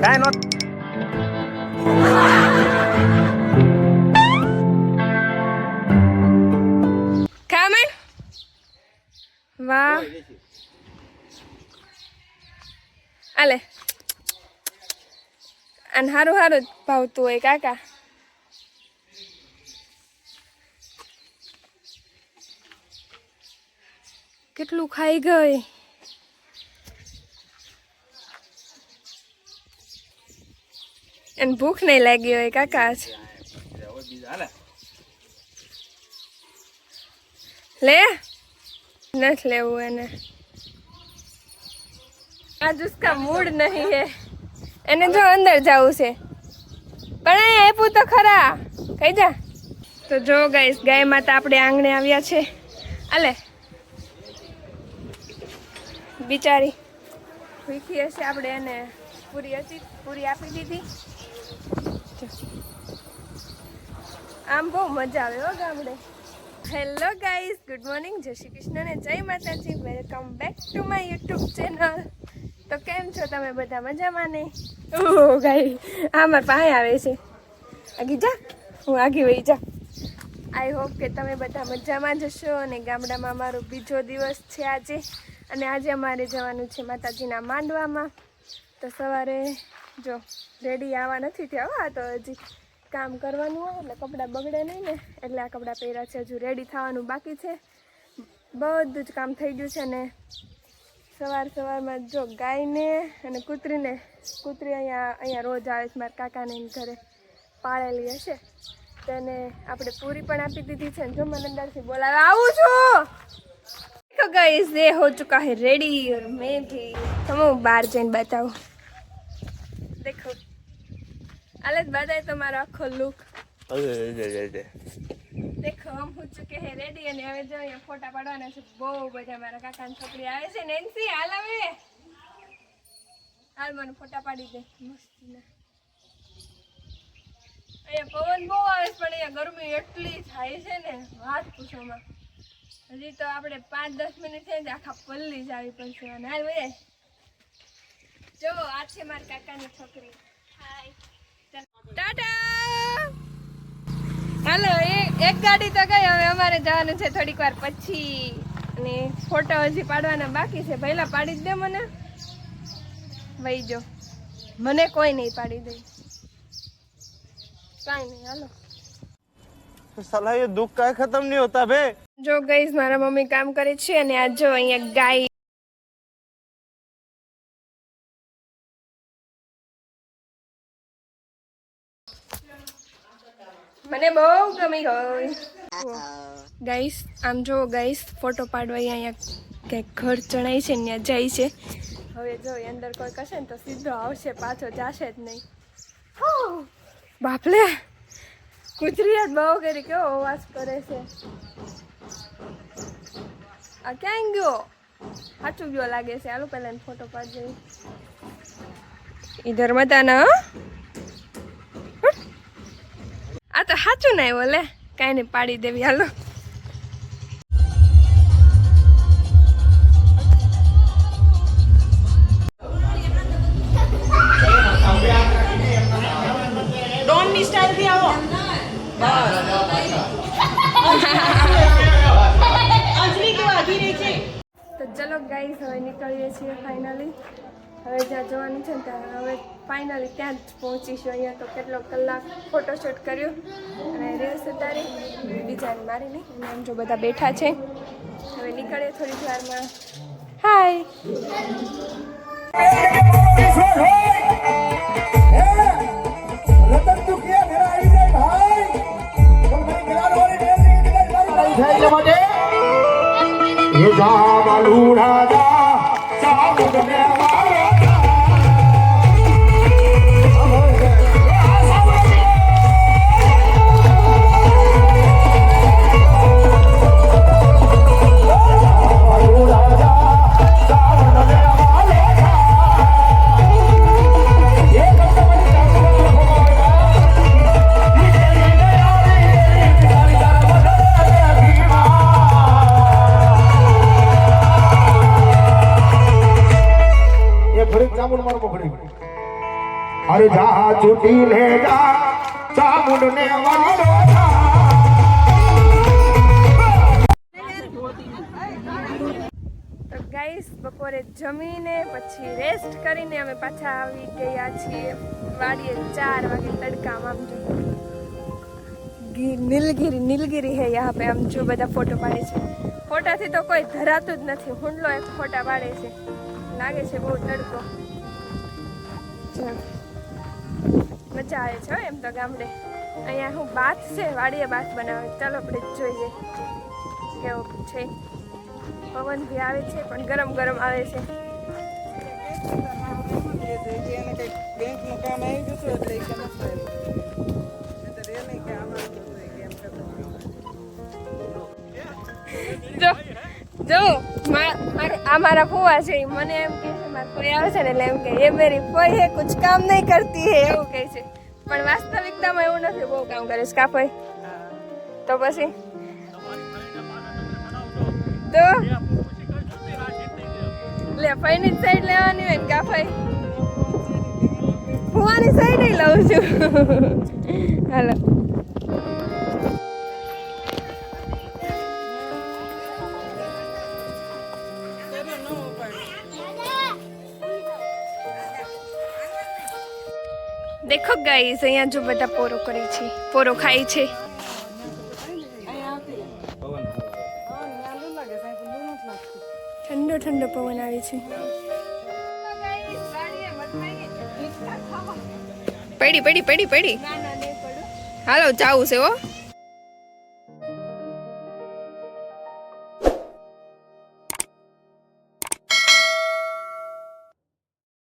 કાંઈ નો વાહ આલે અને હારું હારું જ ભાવતું હોય કાકા કેટલું ખાઈ ગઈ એને ભૂખ નહીં લાગી હોય કાકા આજ. લે. નથી લેવું એને. આજ ઉસકા મૂડ નહીં હે. એને જો અંદર જવું છે. પણ એ આપ્યું તો ખરા. કહી જા તો જો ગાઈશ ગાય માતા આપણે આંગણે આવ્યા છે. અલે બિચારી. ભૂખી હશે આપણે એને પૂરી હતી, પૂરી આપી દીધી. જો. આમ બહુ મજા આવે હો ગામડે. હેલો ગાઈઝ ગુડ મોર્નિંગ જય શ્રી કૃષ્ણ ને જય માતાજી. Welcome back to my YouTube channel તો કેમ છો તમે બધા મજામાં ને? ઓહ ગાઈ આ મારા પાસે આવે છે. આગી જા. હું આગી વહી જા. આઈ હોપ કે તમે બધા મજામાં જશો અને ગામડામાં મારો બીજો દિવસ છે આજે. અને આજે અમારે જવાનું છે માતાજીના માંડવામાં. તો સવારે જો રેડી આવવા નથી થયા આ તો હજી કામ કરવાનું હોય એટલે કપડાં બગડે નહીં ને, એટલે આ કપડાં પહેર્યા છે, હજુ રેડી થવાનું બાકી છે. બધું જ કામ થઈ ગયું છે ને, સવાર સવારમાં જો ગાયને અને કૂતરીને, કૂતરી અહીંયા અહીંયા રોજ આવે છે, મારા કાકાને ઘરે પાળેલી હશે. તેને આપણે પૂરી પણ આપી દીધી છે જો મને અંદરથી બોલાવે, આવું છું! તો ગાઈઝ એ હો ચુકા હે રેડી ઓર મેં ભી તમે હું બહાર જઈને બતાવું. આલે બતાય તમારો આખો લુક દેખો આમ હું ચુકે હે રેડી અને હવે જો અહીંયા ફોટા પાડવાના છે બહુ બધા મારા કાકાની છોકરી આવે છે. નેન્સી હાલ હવે. હાલ મને ફોટા પાડી દે. મસ્તીના. અહીંયા પવન બહુ આવે છે પણ અહીંયા ગરમી એટલી થાય છે ને વાત પૂછોમાં હજી તો આપણે પાંચ દસ મિનિટ થઈ ને આખા પલ્લી જ આવી પડશે. અને હાલ ભાઈ જો આ છે મારા કાકાની છોકરી હાય ટાટા હાલો એ- એક ગાડી તો ગઈ હવે અમારે જવાનું છે થોડીક વાર પછી. અને ફોટો હજી પાડવાના બાકી છે. પહેલા પાડી દે મને. વહી જો. મને કોઈ નહીં પાડી દે. કાંઈ નહીં હાલો. સલાહ દુઃખ કાંઈ ખતમ નહીં હોતા ભે જો ગઈઝ મારા મમ્મી કામ કરે છે અને આજ જો અહીંયા ગાય મને બહુ ગમી ગઈ ગાઈસ આમ જો ગાઈસ ફોટો પાડવા અહીંયા કંઈક ઘર ચણાય છે ત્યાં જાય છે. હવે જો અંદર કોઈ કશે ને તો સીધો આવશે પાછો જાશે જ નહીં. બાપલે કૂતરી જ બહુ કરી કેવો અવાજ કરે છે. આ ક્યાં ગયો? સાચું ગયો લાગે છે. આલું પહેલાં ફોટો પાડી ઈધર મતાના સાચું ના આવ્યો લે. કાંઈ નહીં પાડી દેવી હાલો. ડોનની સ્ટાઇલથી આવો. તો ચલો ગાઈસ હવે નીકળીએ છીએ ફાઇનલી હવે જ્યાં જવાનું છે ને ત્યાં હવે ફાઇનલી ત્યાં જ પહોંચીશું. અહીંયા તો કેટલો કલાક ફોટોશૂટ કર્યો. અને રીલ્સ ઉતારી ડિઝાઇન મારીને, અને જો બધા બેઠા છે. હવે નીકળીએ થોડી વારમાં હાય રતન અરે જા છૂટી લે જા ચામુંડ ને વાલો બપોરે જમીને પછી રેસ્ટ કરીને અમે પાછા આવી ગયા છીએ. વાડીએ ચાર વાગે તડકામાં આમ નીલગિરી નીલગિરી હે યહાં પે, આમ જો બધા ફોટો પાડે છે. ફોટાથી તો કોઈ ધરાતું જ નથી. હુંડલો એક ફોટા પાડે છે. લાગે છે બહુ તડકો. મજા આવે છે એમ તો ગામડે. અહીંયા હું બાથ છે, વાડીએ બાથ બનાવે ચાલો આપણે જોઈએ. કેવો છે. પવન બી આવે છે, પણ ગરમ ગરમ આવે છે. જો. જો આ મારા ફુવા છે મને એમ કહે છે, મારા કોઈ આવે છે ને? એટલે એમ કે એ મેરી ફોઈ હે, કુછ કામ નહીં કરતી હે, એવું કહે છે. પણ વાસ્તવિકતામાં એવું નથી, બહુ કામ કરે છે કા તો પછી? તો? લે, ફઈની સાઈડ લેવાની હોય ને કા ફુવાની સાઈડ લઉં છું. હાલો. ગાઈસ અહીંયા જો બધા પોરો કરે છે. પોરો ખાય છે. ઠંડો ઠંડો પવન આવે છે. પડી પડી પડી પડી. હાલો જાવું છે હો.